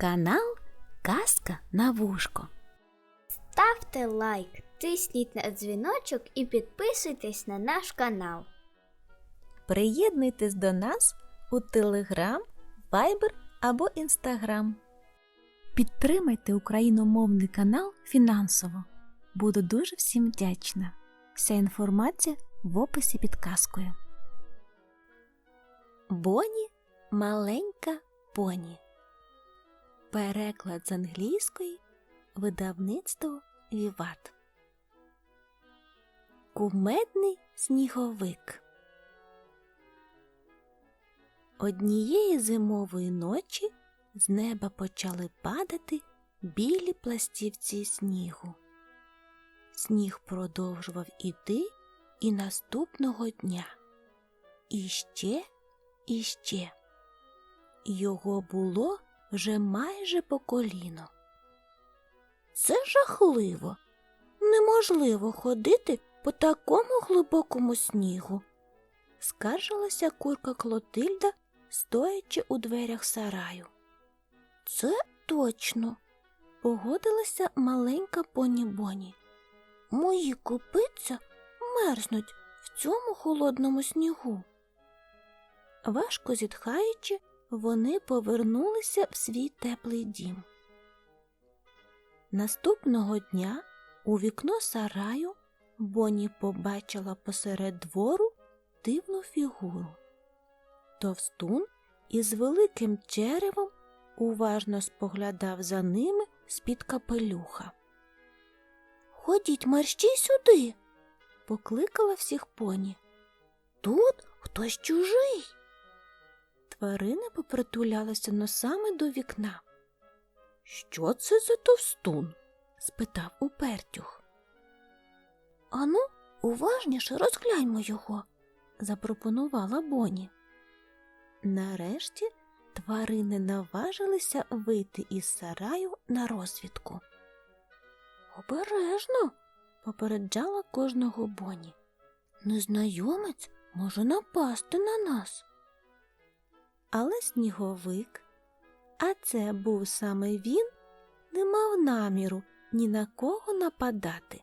Канал Казка на вушко. Ставте лайк, тисніть на дзвіночок і підписуйтесь на наш канал. Приєднуйтесь до нас у Телеграм, Вайбер або Інстаграм. Підтримайте україномовний канал фінансово. Буду дуже всім вдячна. Вся інформація в описі під казкою. Боні маленька поні. Переклад з англійської видавництво Віват. Кумедний сніговик. Однієї зимової ночі з неба почали падати білі пластівці снігу. Сніг продовжував іти і наступного дня. І ще, і ще. Його було вже майже по коліно. Це жахливо. Неможливо ходити по такому глибокому снігу, скаржилася курка Клотильда, стоячи у дверях сараю. Це точно, погодилася маленька поні Боні. Мої копиця мерзнуть в цьому холодному снігу. Важко зітхаючи, вони повернулися в свій теплий дім. Наступного дня у вікно сараю Боні побачила посеред двору дивну фігуру. Товстун із великим черевом уважно споглядав за ними з-під капелюха. Ходіть мерщій сюди, покликала всіх поні. Тут хтось чужий. Тварини попритулялися носами до вікна. Що це за товстун? спитав упертюх. Ану, уважніше розгляньмо його, запропонувала Боні. Нарешті тварини наважилися вийти із сараю на розвідку. Обережно, попереджала кожного Боні. Незнайомець може напасти на нас. Але сніговик, а це був саме він, не мав наміру ні на кого нападати.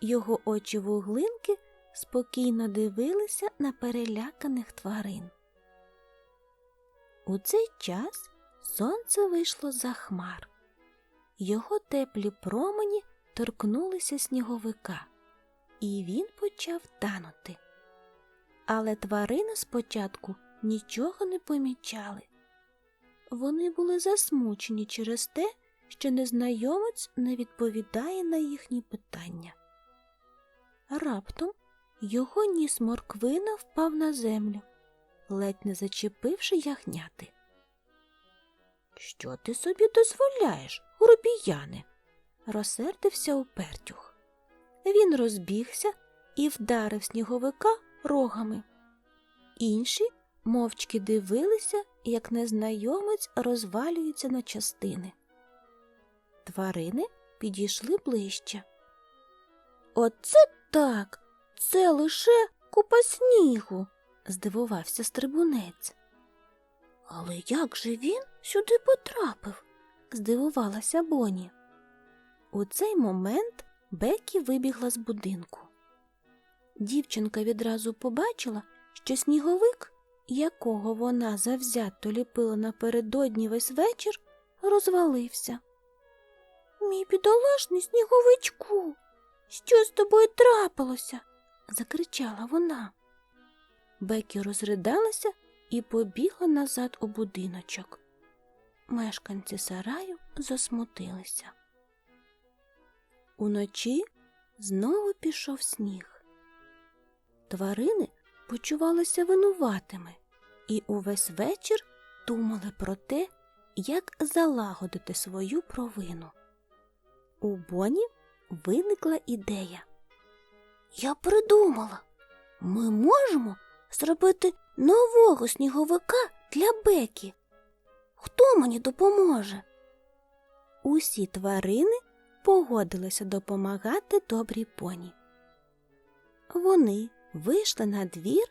Його очі вуглинки спокійно дивилися на переляканих тварин. У цей час сонце вийшло за хмар. Його теплі промені торкнулися сніговика, і він почав танути. Але тварини спочатку нічого не помічали. Вони були засмучені через те, що незнайомець не відповідає на їхні питання. Раптом його ніс морквина впав на землю, ледь не зачепивши ягняти. Що ти собі дозволяєш, грубіяне? розсердився упертюх. Він розбігся і вдарив сніговика рогами. Інші мовчки дивилися, як незнайомець розвалюється на частини. Тварини підійшли ближче. Оце так, це лише купа снігу, здивувався стрибунець. Але як же він сюди потрапив? здивувалася Боні. У цей момент Бекі вибігла з будинку. Дівчинка відразу побачила, що сніговик, якого вона завзято ліпила напередодні весь вечір, розвалився. Мій бідолашний сніговичку, що з тобою трапилося? закричала вона. Бекі розридалася і побігла назад у будиночок. Мешканці сараю засмутилися. Уночі знову пішов сніг. Тварини почувалися винуватими і увесь вечір думали про те, як залагодити свою провину. У Боні виникла ідея. Я придумала, ми можемо зробити нового сніговика для Бекі. Хто мені допоможе? Усі тварини погодилися допомагати добрій поні. Вони вийшли на двір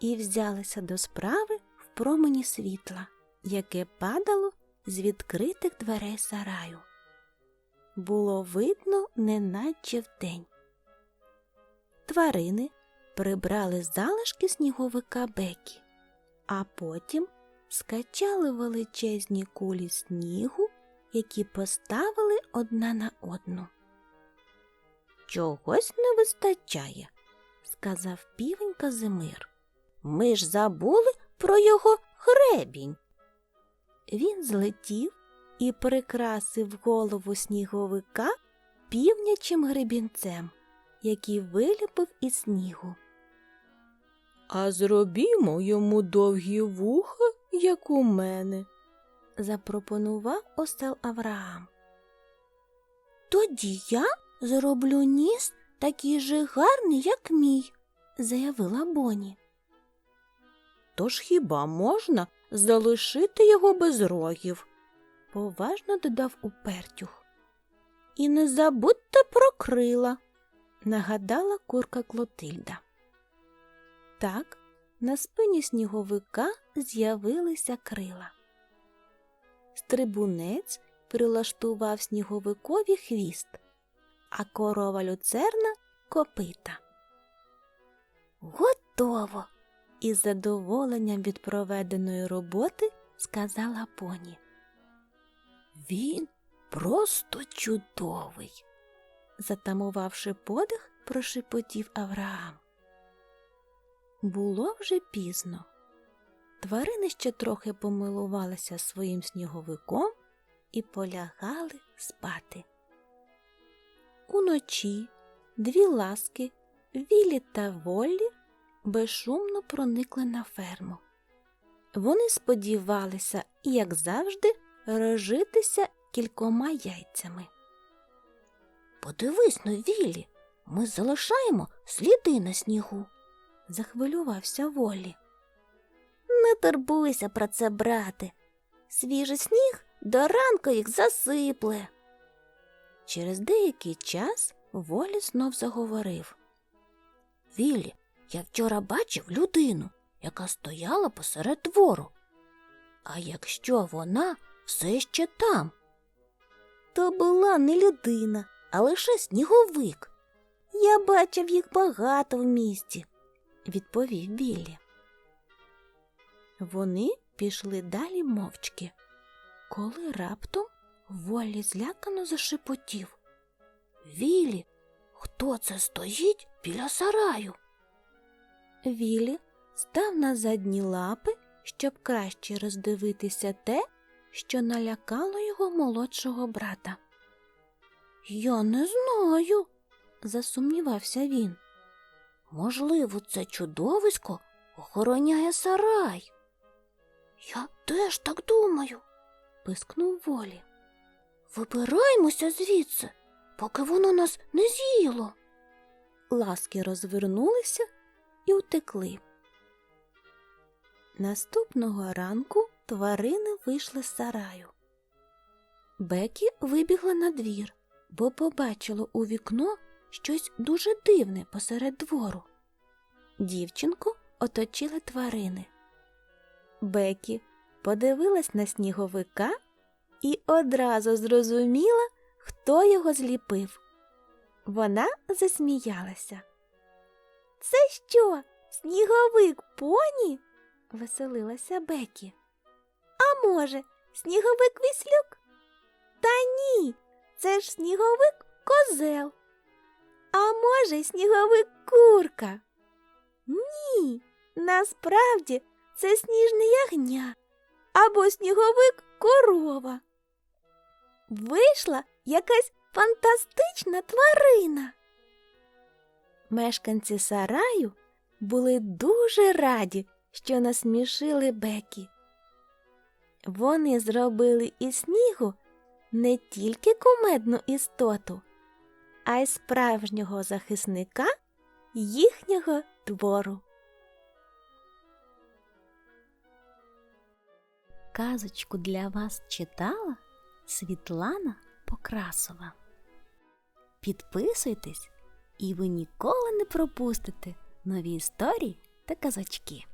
і взялися до справи в промені світла, яке падало з відкритих дверей сараю. Було видно, неначе вдень. Тварини прибрали залишки сніговика Бекі, а потім скачали величезні кулі снігу, які поставили одна на одну. Чогось не вистачає, сказав півень Казимир. Ми ж забули про його гребінь. Він злетів і прикрасив голову сніговика півнячим гребінцем, який виліпив із снігу. А зробімо йому довгі вуха, як у мене, запропонував осел Авраам. Тоді я зроблю ніс такий же гарний, як мій, заявила Боні. Тож хіба можна залишити його без рогів? поважно додав упертюх. І не забудьте про крила, нагадала курка Клотильда. Так, на спині сніговика з'явилися крила. Стрибунець прилаштував сніговикові хвіст, а корова люцерна копита. Готово! із задоволенням від проведеної роботи сказала поні. Він просто чудовий, затамувавши подих, прошепотів Авраам. Було вже пізно. Тварини ще трохи помилувалися своїм сніговиком і полягали спати. Уночі дві ласки, Вілі та Воллі, безшумно проникли на ферму. Вони сподівалися, як завжди, розжитися кількома яйцями. Подивись но, Вілі, ми залишаємо сліди на снігу, захвилювався Волі. Не турбуйся про це, брате. Свіжий сніг до ранку їх засипле. Через деякий час Волі знов заговорив. Вілі, я вчора бачив людину, яка стояла посеред двору. А якщо вона все ще там? То була не людина, а лише сніговик. Я бачив їх багато в місті, відповів Біллі. Вони пішли далі мовчки, коли раптом Волі злякано зашепотів. Вілі, хто це стоїть біля сараю? Вілі став на задні лапи, щоб краще роздивитися те, що налякало його молодшого брата. Я не знаю, засумнівався він. Можливо, це чудовисько охороняє сарай. Я теж так думаю, пискнув волі. Вибираймося звідси, поки воно нас не з'їло. Ласки розвернулися і утекли. Наступного ранку тварини вийшли з сараю. Бекі вибігла на двір, бо побачила у вікно щось дуже дивне посеред двору. Дівчинку оточили тварини. Бекі подивилась на сніговика і одразу зрозуміла, хто його зліпив. Вона засміялася. Це що, сніговик поні? веселилася Бекі. А може, сніговик віслюк? Та ні, це ж сніговик козел. А може, сніговик курка? Ні, насправді це сніжне ягня або сніговик корова. Вийшла якась фантастична тварина. Мешканці сараю були дуже раді, що насмішили Бекі. Вони зробили із снігу не тільки кумедну істоту, а й справжнього захисника їхнього двору. Казочку для вас читала Світлана Покрасова. Підписуйтесь, і ви ніколи не пропустите нові історії та казочки.